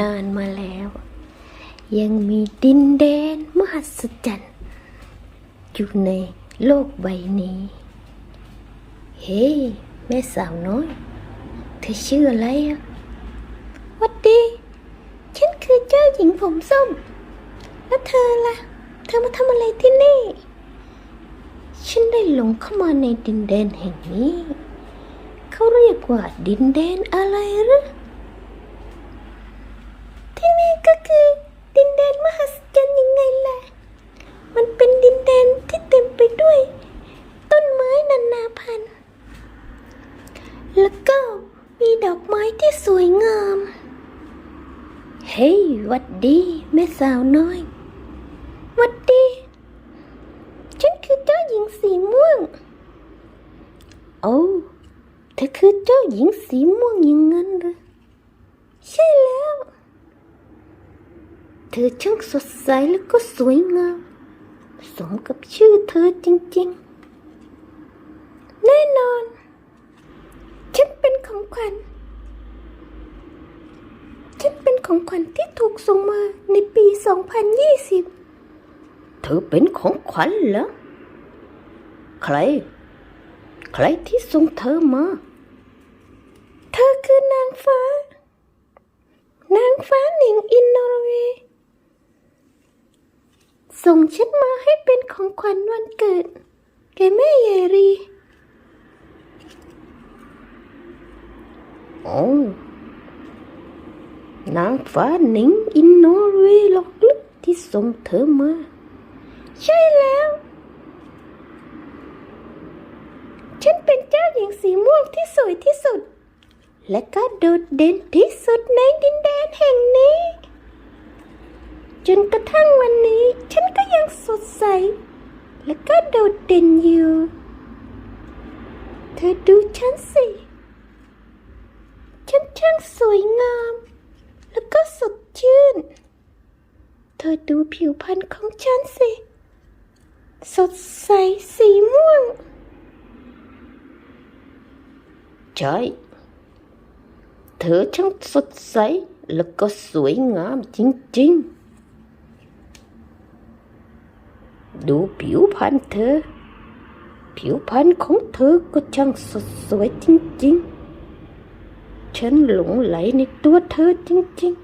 นานมาแล้ว ยังมีดินแดนมหัศจรรย์อยู่ในโลกใบนี้ เฮ้แม่สาวน้อย เธอชื่ออะไรอะวัดดี ฉันคือเจ้าหญิงผมส้ม แล้วเธอล่ะ เธอมาทำอะไรที่นี่ ฉันได้หลงเข้ามาในดินแดนแห่งนี้ เขาเรียกว่าดินแดนอะไรหรือ ที่นี่ก็คือดินแดนมหัศจรรย์ยังไงล่ะ มันเป็นดินแดนที่เต็มไปด้วย ต้นไม้นานาพันธุ์ แล้วก็มีดอกไม้ที่สวยงาม เฮ้ยวัดดี แม่สาวน้อยวัดดี ฉันคือเจ้าหญิงสีม่วง โอ้เธอคือเจ้าหญิงสีม่วงอย่างนั้นหรอใช่แล้ว เธอช่างสดใสแล้วก็สวยงาม สมกับชื่อเธอจริงๆ แน่นอน ของขวัญ ฉันเป็นของขวัญที่ถูกส่งมาในปี 2020 เธอเป็นของขวัญเหรอ ใคร ใครที่ส่งเธอมา เธอคือนางฟ้า นางฟ้าหนิงอินนอร์เวย์ ส่งฉันมาให้เป็นของขวัญวันเกิดแกแม่ใหญ่รี โอ้ นางฟ้าหนิงอินโนเวย์หรอกลึกที่ส่งเธอมา ใช่แล้ว ฉันเป็นเจ้าหญิงสีม่วงที่สวยที่สุด และก็โดดเด่นที่สุดในดินแดนแห่งนี้ จนกระทั่งวันนี้ ฉันก็ยังสดใส และก็โดดเด่นอยู่ เธอดูฉันสิ ฉันช่างสวยงาม แล้วก็สดชื่น เธ อดูผิวพรรณของฉันสิ สดใสสีม่วง ใช่ เธอช่างสดใสแล้วก็สวยงามจริงๆ ดูผิวพรรณเธอ ผิวพรรณของเธอก็ช่างสดสวยจริงๆ ฉันหลงไหลในตัวเธอจริงๆ